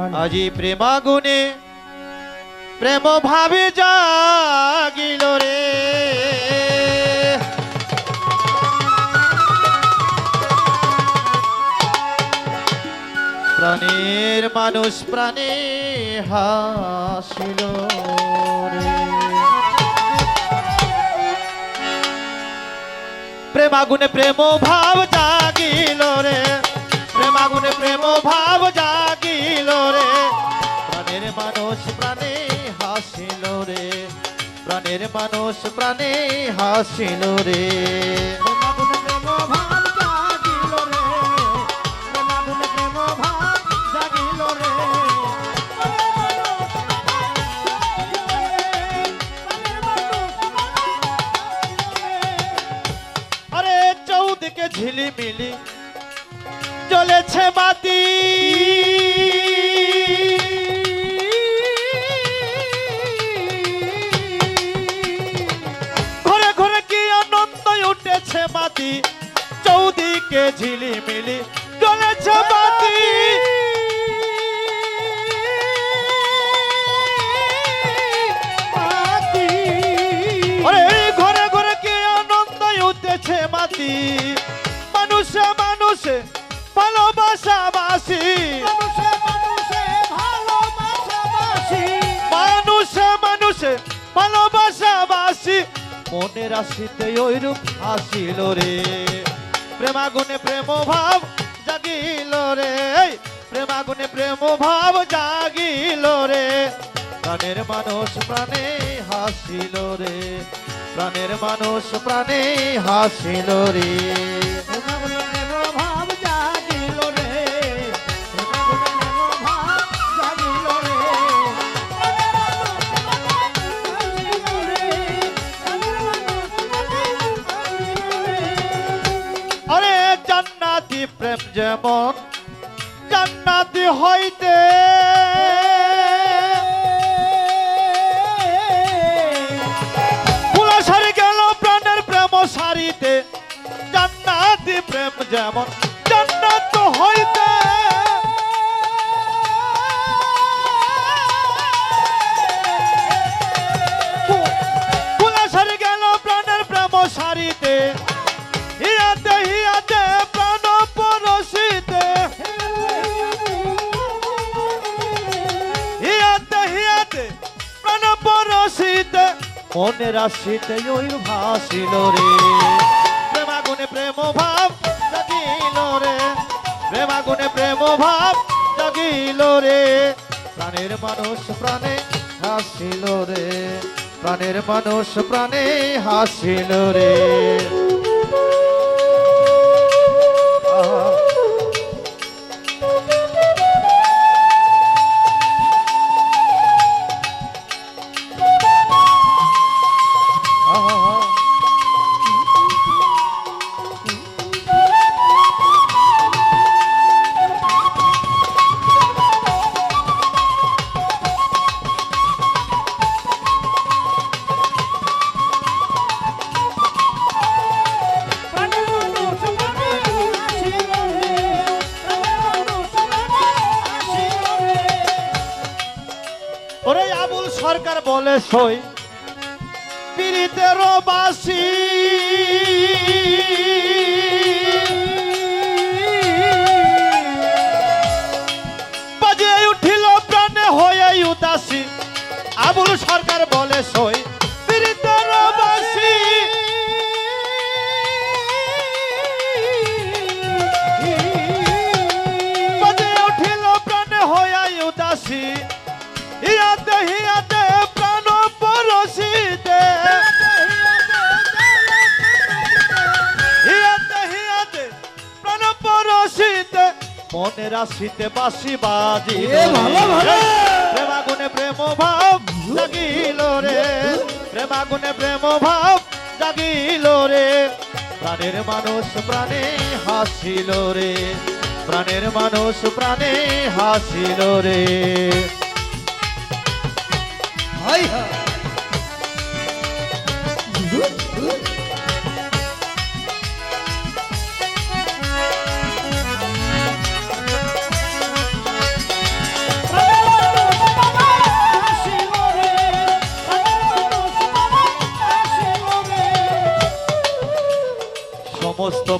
আজি প্রেমাগুনে প্রেম ভাবে জাগিল রে। প্রাণের মানুষ প্রাণে হাসিল রে। প্রেমাগুনে প্রেম ভাব জাগিল রে। প্রেমাগুনে প্রেম ভাব জাগিল রে। প্রাণের মানুষ, প্রাণে হাসিল রে। প্রাণের মানুষ, প্রাণে হাসিল রে। ঝিলিমিলি জ্বলেছে বাতি। ঘরে ঘরে কি আনন্দ উঠেছে মাতি চৌদিকে ঝিলিমিলি জ্বলেছে বাতি। ঘরে ঘরে উঠেছে মাতি মানুষে মানুষে ভালোবাসা বাসি মানুষে মানুষে ভালোবাসা বাসি মনের আসিতে ওইরূপ হাসিল রে। প্রেমাগুনে প্রেম ভাব জাগিল রে। প্রেমাগুনে প্রেম ভাব জাগিল রে। প্রাণের মানুষ প্রাণে হাসিল রে। প্রাণের মানুষ প্রাণে হাসিল রে। প্রেম যেমন জান্নাতি হইতে। সারি প্রেম সারিতে। প্রেম যেমন জান্নাত হইতে। মনে রাশিতে ওই ভাসিল রে। প্রেমাগুনে প্রেম ভাব জাগিল রে। প্রেমাগুনে প্রেম ভাব জাগিল রে। প্রাণের মানুষ প্রাণে হাসিল রে। প্রাণের মানুষ প্রাণে হাসিল রে। বলে সই পীড়িতের বাসি। মনে রাশিতে বাসি বাজি। প্রেমাগুনে প্রেম ভাব জাগিল রে প্রেমাগুনে প্রেম ভাব জাগিল রে। প্রাণের মানুষ প্রাণে হাসিল রে প্রাণের মানুষ প্রাণে হাসিল রে। হাই হাই।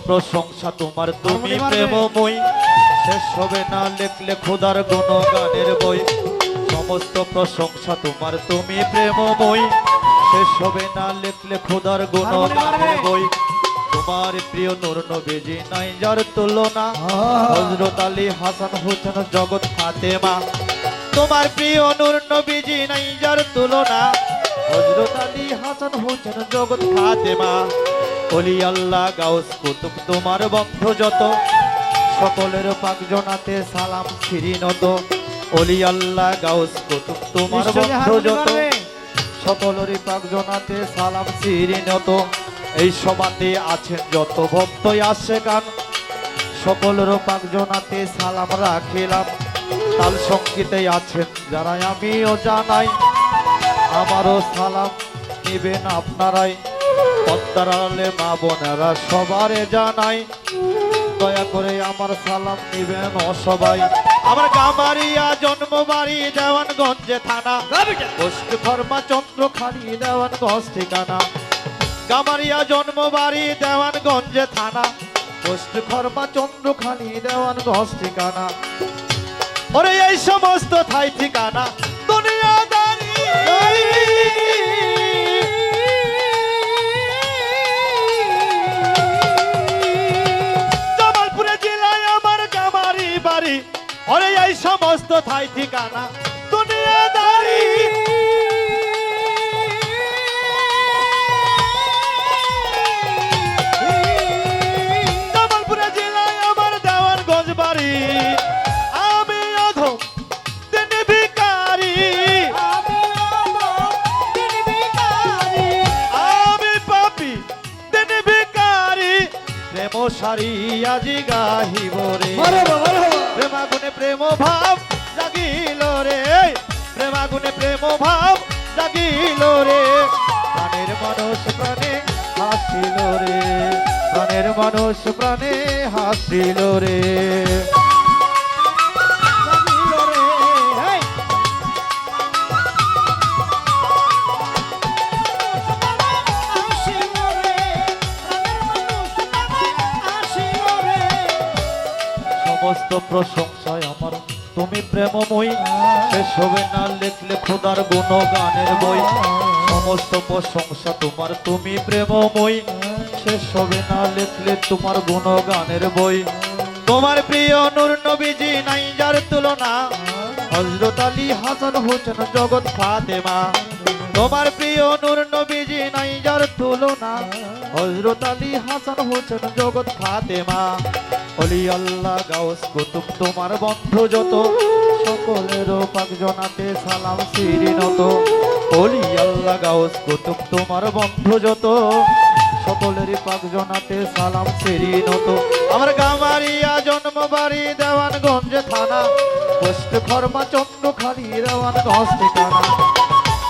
প্রশংসা তোমার তুমি। প্রেমময় শেষ হবে না লেখলে খোদার গুণ গানের বই। সমস্ত প্রশংসা তোমার তুমি প্রেমময় শেষ হবে না লেখলে খোদার গানের বই। তোমার প্রিয় নূর নবীজি নাই যার তুলনা। হজরত আলী হাসান হোসেন জগৎ ফাতেমা। তোমার প্রিয় নূর নবীজি নাই যার তুলনা। হজরত আলী হাসান হোসেন জগৎ ফাতেমা। অলি আল্লাহ গাউস কুতুব তোমার বন্ধ যত। সকলের পাক জনাতে সালাম ছিরিনত অলি আল্লাহ গাউস কুতুব তোমার বন্ধ যত। মারবে। সকলেরই পাক জনাতে সালাম ছিরিনত এই সমাতে আছেন যত ভক্তই আসে গান। সকলের পাক জনাতে সালাম রাখিলাম। তাল সঙ্গীতে আছেন যারা আমিও জানাই। আমারও সালাম নিবেন আপনারাই। পদ্মার আড়ালে মা বোনেরা সবারে জানাই। দয়া করে আমার সালাম নিবেন সবাই আমার গামারিয়া জন্মবাড়ি দেওয়ানগঞ্জে থানা। ফর্মা চন্দ্র খালি দেওয়ানগঞ্জ ঠিকানা। গামারিয়া জন্মবাড়ি দেওয়ানগঞ্জে থানা। পোস্ট খর্মা চন্দ্রখানি দেওয়ানগঞ্জ ঠিকানা। ওরে এই সমস্ত ঠাই ঠিকানা। দুনিয়াদারি। জামালপুরে এই সমস্ত ঠাই ঠিকানা দুনিয়াদারি। জামালপুরে জেলায় আমার দেওয়ানগঞ্জ বাড়ি। আমি অধম দিন ভিকারি আমি পাপি দিন ভিকারি প্রেম সারি আজি গাহিব রে। মারহাবা, মারহাবা। প্রেমাগুনে প্রেম ভাব জাগিল রে। প্রেমাগুনে প্রেম ভাব জাগিল রে। প্রাণের মানুষ প্রাণে হাসিল রে। প্রাণের মানুষ প্রাণে হাসিল রে। সমস্ত তুমি প্রেমময়ী শেষ হবে না লিখলে খোদার গুণ গানের বই। সমস্ত প্রশংসা তোমার, তুমি প্রেমময়ী শেষ হবে না লিখলে তোমার গুণ গানের বই। তোমার প্রিয় নূর নবীজি নাই যার তুলনা হজরত আলী হাসান হোসেন জগৎ ফাতেমা। তোমার প্রিয় নূর নবীজি নাই যার তুলনা। হজরত আলী হাসান হোসেন জগৎ ফাতেমা। অলি আল্লাহ গাউস কুতুব, তোমার বন্ধ যত। সকলের পাক জনাতে সালাম সিরিনত অলি আল্লাহ গাউস কুতুব, তোমার বন্ধ যত। সকলেরই পাক জনাতে সালাম সিরিনত আমার গামারিয়া জন্ম বাড়ি দেওয়ানগঞ্জে থানা। পোস্ট খর্মা চন্দ্র খালি দেওয়ানগঞ্জ ঠিকানা।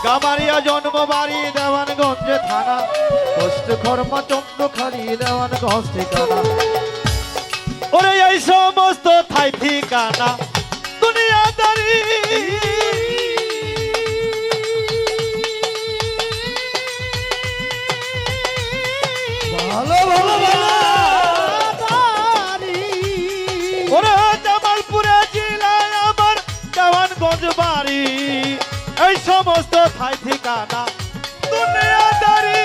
গামারিয়া জন্ম বাড়ি দেওয়ানগঞ্জে থানা। পোস্ট খর্মা চন্দ্র খালি দেওয়ানগঞ্জ ঠিকানা ওরে এই সমস্ত ঠাই ঠিকানা দুনিয়াদারি। ভালো ভালো ভালো। ওরে জামালপুরে জেলায় আমার দেওয়ানগঞ্জ বাড়ি। এই সমস্ত ঠাই ঠিকানা? দুনিয়াদারি।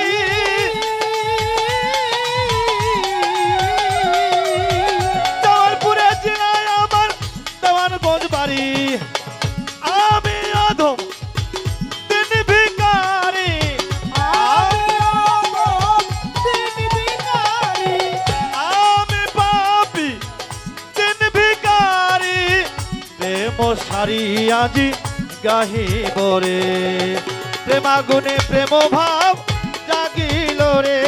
জামালপুরে জেলায় আমার দেওয়ানগঞ্জ বাড়ি। আমি অধম সারি আজি গাহিব রে প্রেমাগুনে প্রেম ভাব জাগিল রে।